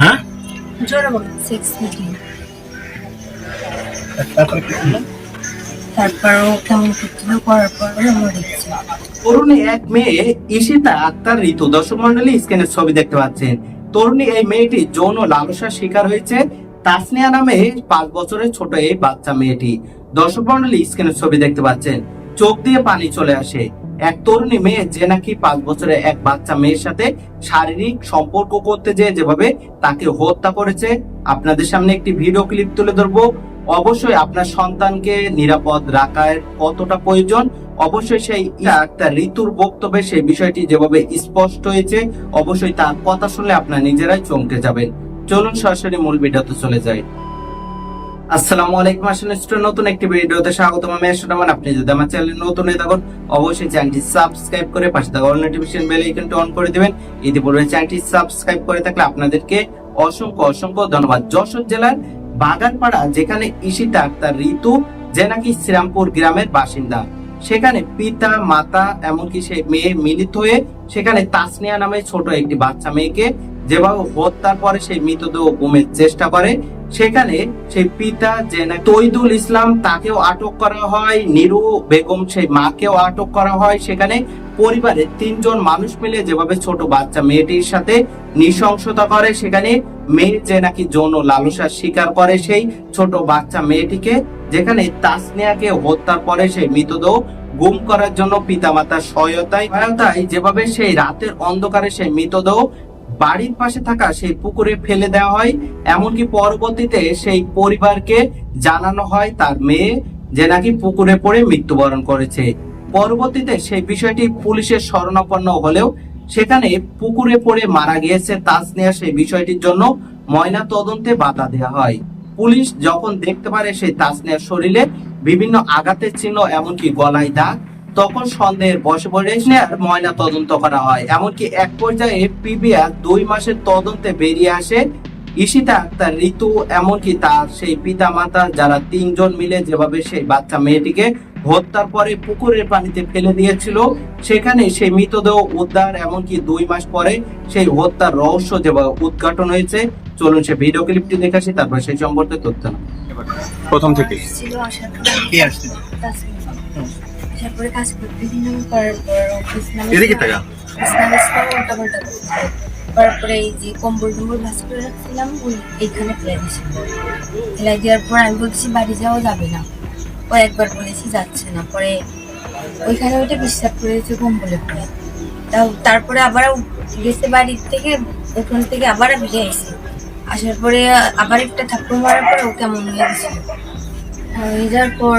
হ্যাঁ? জোরে বলো সিক্স মিটিং তারপরে কি করল? তারপর ও কেমন করছিল করার পর মরে গেছে তরুণী এক মেয়ে ঈশিতা আক্তার ঋতু দর্শক মন্ডলী স্ক্রিনের ছবি দেখতে পাচ্ছেন। তরুণী এই মেয়েটি যৌন লালসার শিকার হয়েছে। তাসনিয়া নামে পাঁচ বছরের ছোট এই বাচ্চা মেয়েটি। দর্শক মন্ডলী স্ক্রিনের ছবি দেখতে পাচ্ছেন। চোখ দিয়ে পানি চলে আসে। এক তরুণী মেয়ে যে নাকি পাঁচ বছরের এক বাচ্চা মেয়ের সাথে শারীরিক সম্পর্ক করতে যেয়ে যেভাবে তাকে হত্যা করেছে, আপনাদের সামনে একটি ভিডিও ক্লিপ তুলে ধরবো। অবশ্যই আপনার সন্তানকে নিরাপদ রাখার কতটা প্রয়োজন, অবশ্যই সেই একটা ঋতুর বক্তব্যে সেই বিষয়টি যেভাবে স্পষ্ট হয়েছে, অবশ্যই তার কথা শুনলে আপনার নিজেরাই চমকে যাবেন। চলুন সরাসরি মূল ভিডিওতে চলে যাই। অসংখ্য যশোর জেলার বাগানপাড়া, যেখানে ঈশিতা আক্তার ঋতু, যে নাকি শ্রীরামপুর গ্রামের বাসিন্দা। সেখানে পিতা, মাতা, এমনকি সেই মেয়ে মিলিত হয়ে, সেখানে তাসনিয়া নামে ছোট একটি বাচ্চা মেয়েকে যেভাবে হত্যার পরে সেই মৃতদেহ গুমের চেষ্টা করে, সেখানে সেই পিতা যে তৈদুল ইসলাম তাকেও আটক করা হয়, নিরু বেগম সেই মাকেও আটক করা হয়। সেখানে পরিবারের তিনজন মানুষ মিলে যেভাবে ছোট বাচ্চা মেয়েটির সাথে নৃশংসতা করে, সেখানে মেয়ে যে নাকি যৌন লালসার শিকার করে, সেই ছোট বাচ্চা মেয়েটিকে, যেখানে তাসনিয়াকে হত্যার পরে সেই মৃতদেহ গুম করার জন্য পিতামাতার সহায়তায় সহায়তায় যেভাবে সেই রাতের অন্ধকারে সেই মৃতদেহ বাড়ির পাশে থাকা সেই পুকুরে ফেলে দেওয়া হয়। এমনকি পরবর্তীতে সেই পরিবারকে জানানো হয় তার মেয়ে যে নাকি পুকুরে পড়ে মৃত্যুবরণ করেছে। পরবর্তীতে সেই বিষয়টি পুলিশের শরণাপন্ন হলেও সেখানে পুকুরে পড়ে মারা গিয়েছে তাসনিয়া সেই বিষয়টির জন্য ময়না তদন্তে বাধা দেওয়া হয়। পুলিশ যখন দেখতে পারে সেই তাসনিয়ার শরীরে বিভিন্ন আঘাতের চিহ্ন, এমনকি গলায় দাগ তখন সন্দেহের বসে পড়ে ময়না তদন্ত করা হয়। এমনকি এক পর্যায়ে পিবিআর দুই মাসের তদন্তে বেরিয়ে আসে ঈশিতা আক্তার ঋতু এমনকি তার সেই পিতা মাতা যারা তিনজন মিলে যেভাবে সেই বাচ্চা মেয়েটিকে হত্যার পরে পুকুরের পানিতে ফেলে দিয়েছিল সেখানে সেই মৃতদেহ উদ্ধার এমনকি দুই মাস পরে সেই হত্যার রহস্য যেভাবে উদ্ঘাটন হয়েছে। চলুন সে ভিডিও ক্লিপটি দেখে আসি তারপর সেই সম্পর্কে তথ্য প্রথম থেকে ছিল আসার পরে কে আসছে আসার পরে কাজ করতে দিলাম করার পর অফিস এদিকে তাকা। উল্টা পাল্টা করার পরে এই যে কম্বল টম্বল ভাস করে রাখছিলাম ওই এইখানে ফেলে দিয়েছি। ফেলে দেওয়ার পর আমি বলছি বাড়ি যাওয়া যাবে না। পরে একবার বলেছি যাচ্ছে না। পরে ওইখানে ওইটা বিশ্বাস করেছে কম্বলে পরে। তাও তারপরে আবার গেছে বাড়ির থেকে ওখান থেকে আবার ফিরে আসছে আসার পরে আবার একটা ঠাকুর মারার পরে ও কেমন হয়ে গেছিল হয়ে যাওয়ার পর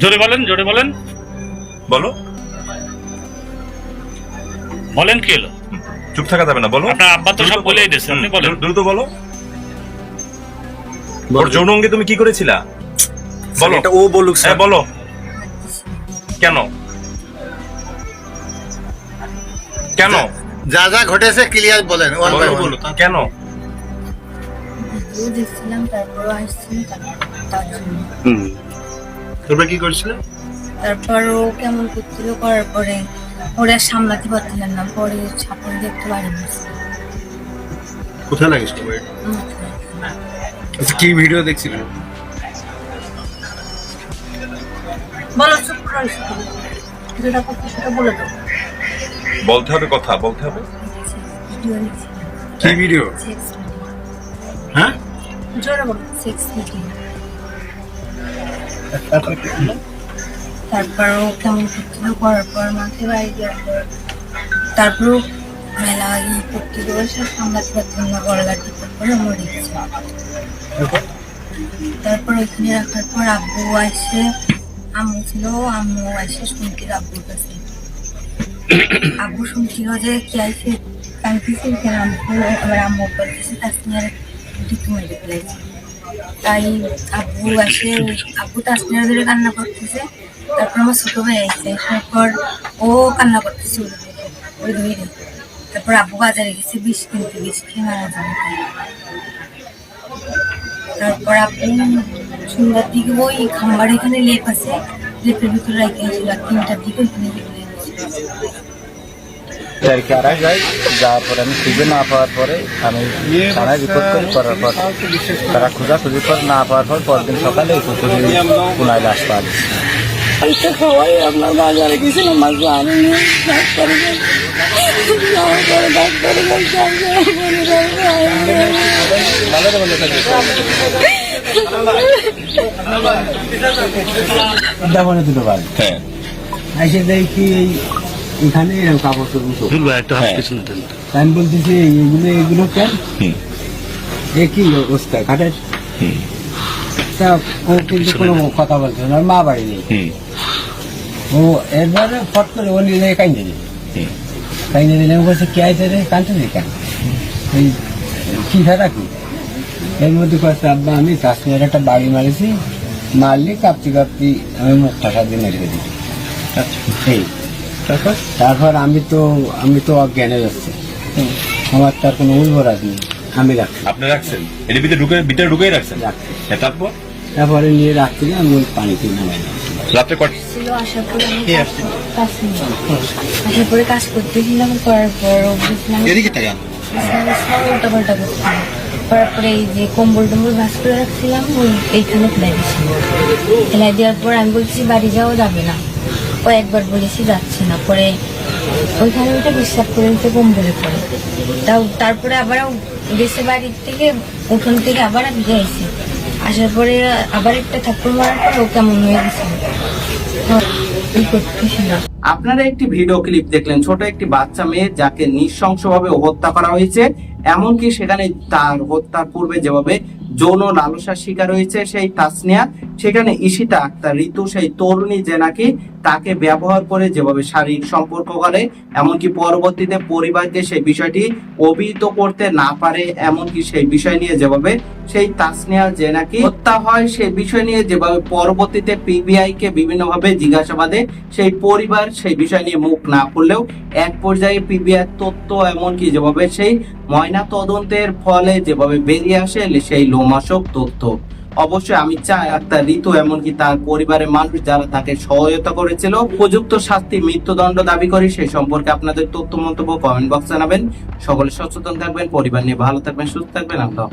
জোরে বলেন জোরে বলেন। বলো। বলেন কি হলো? চুপ থাকা যাবে না বলো। আপনার আব্বা তো সব বলেই বলো। দিয়েছে, আপনি বলেন। দ্রুত বলো। ওর যৌন অঙ্গে তুমি কি করেছিলা? বলো। এটা ও বলুক স্যার। হ্যাঁ বলো। কেন? কেন? যা যা ঘটেছে ক্লিয়ার বলেন ওয়ান বাই বলো, ওয়ান বলো, কেন? দেখছিলাম তারপরও আসছিল তার জন্য। তোমরা কি করছিলে? তারপর ও কেমন করছিল করার পরে ওরা সামলাতে পারছিলেন না পরে ছাপড় দেখতে পারি কোথায় লাগিস তোমার আচ্ছা, কি ভিডিও দেখছিলেন বলো চুপ করো যেটা করতে সেটা বলে দাও। বলতে হবে কথা বলতে হবে। ভিডিও কি ভিডিও হ্যাঁ? জোরে বলো সেক্স ভিডিও তারপরে কি করল? তারপর ও কেমন করছিল করার পর মাকে বাড়ি দেওয়ার পর তারপর মেলা ই করতে দেওয়ার সে সামলাতে পারতাম না গলা টিপার পরে মরে গেছে তারপর? ওইখানে রাখার পর আব্বু আসে আম্মু ছিল আম্মু আসে শুনছিল আব্বুর কাছে আব্বু শুনছিল যে কি আইসে কাঁদতেছে এখানে আম্মু আমার আম্মু বলতেছে তাসনিয়ার ঢুকে মেরে ফেলেছে তাই আব্বু আসে আব্বু তো তাসনিয়ার ধরে কান্না করতেছে, তারপর আমার ছোট ভাই আসছে তারপর ও কান্না করতেছে ওই ধরে তারপর আব্বু বাজারে গেছে, বিষ কিনতে, বিষ খেয়ে মারা যাবে তারপর আপনি সন্ধ্যার দিকে ওই খাম্বার এখানে লেপ আছে, লেপের ভিতরে রেখে আসছিল আর তিনটার দিকে ওইখানে রেখে গেছিল চারকে আড়াই যাই যাওয়ার পরে আমি খুঁজে না পাওয়ার পরে আমি থানায় রিপোর্ট করি করার পর তারা খোঁজাখুঁজি করে না পাওয়ার পর পরদিন সকালে এই পুকুরে পুনায় লাশ পাওয়া গেছে। খাওয়াই আপনার বাজারে গেছিলাম মাছ আনিনি ডাক্তারে যাওয়ার পরে ডাক্তারে বলছে দুটো বাদ হ্যাঁ। এসে দেখি এই এখানে কাপড় চোপড় সব। দুল একটা হাত পিছনে দেন আমি বলতেছি এগুলো এগুলো কেন হুম। এ কি অবস্থা? ঘাটের? তা ও কিন্তু কোনো কথা বলছে না মা বাড়ি নেই। ও এরপরে ফট করে ও নিজে দিল। আমি বলছে কে আইছে রে? কেন? এই কি ফেরা কি? এর মধ্যে আব্বা আমি কাশ্মীরের একটা বাড়ি মারিছি। মারলি কাঁপতি কাঁপতি আমি মুখটা সাত দিয়ে মেরে দিই এই। তারপর? তারপর আমি তো আমি তো অজ্ঞানে যাচ্ছি। আমার তার কোনো উর্বরাজ নেই। আমি রাখছি। আপনি রাখছেন? এর ভিতরে ঢুকে ভিতরে ঢুকেই রাখছেন? রাখছি। হ্যাঁ, তারপর? তারপরে নিয়ে রাখছি আমি ওই পানিতে নামাই। রাত্রে কট ছিল আসার পরে আমি কাজ নিলাম। আসার পরে কাজ করতেছিলাম করার পর বুঝলাম এদিকে তাকান। উল্টা পাল্টা করছিলাম করার পরে এই যে কম্বল টম্বল ভাস করে রাখছিলাম ওই এইখানে ফেলাই দিয়েছিল ফেলাই দেওয়ার পর আমি বলছি বাড়ি যাওয়া যাবে না। ও একবার বলেছি যাচ্ছে না, পরে ওইখানে ওইটা বিশ্বাস করে দিতে কম্বলে পড়ে। তাও তারপরে আবার গেছে বাড়ির থেকে, উঠোন থেকে আবার আমি যাইছি আসার পরে আবার একটা থাপ্পড় মারার পর ও কেমন হয়ে গেছিল ই আপনারা একটি ভিডিও ক্লিপ দেখলেন, ছোট একটি বাচ্চা মেয়ে যাকে নৃশংসভাবে হত্যা করা হয়েছে, এমনকি সেখানে তার হত্যার পূর্বে যেভাবে যৌন লালসার শিকার হয়েছে সেই তাসনিয়া সেখানে ঈশিতা আক্তার, ঋতু সেই তরুণী যে নাকি তাকে ব্যবহার করে যেভাবে শারীরিক সম্পর্ক করে এমনকি পরবর্তীতে পরিবারকে সেই বিষয়টি অভিহিত করতে না পারে, এমনকি সেই বিষয় নিয়ে যেভাবে সেই তাসনিয়া যে নাকি হত্যা হয়, সেই বিষয় নিয়ে যেভাবে পরবর্তীতে পিবিআই কে বিভিন্নভাবে জিজ্ঞাসাবাদে সেই পরিবার সেই বিষয় নিয়ে মুখ না করলেও এক পর্যায়ে পিবিআই তথ্য এমনকি যেভাবে সেই ময়না তদন্তের ফলে যেভাবে বেরিয়ে আসে সেই লোমাশক তথ্য। অবশ্যই আমি চাই আক্তার ঋতু এমনকি তার পরিবারের মানুষ যারা তাকে সহায়তা করেছিল, উপযুক্ত শাস্তি, মৃত্যুদণ্ড দাবি করি সে সম্পর্কে আপনাদের তথ্য, মন্তব্য কমেন্ট বক্স জানাবেন সকলে সচেতন থাকবেন, পরিবার নিয়ে ভালো থাকবেন, সুস্থ থাকবেন আল্লাহ।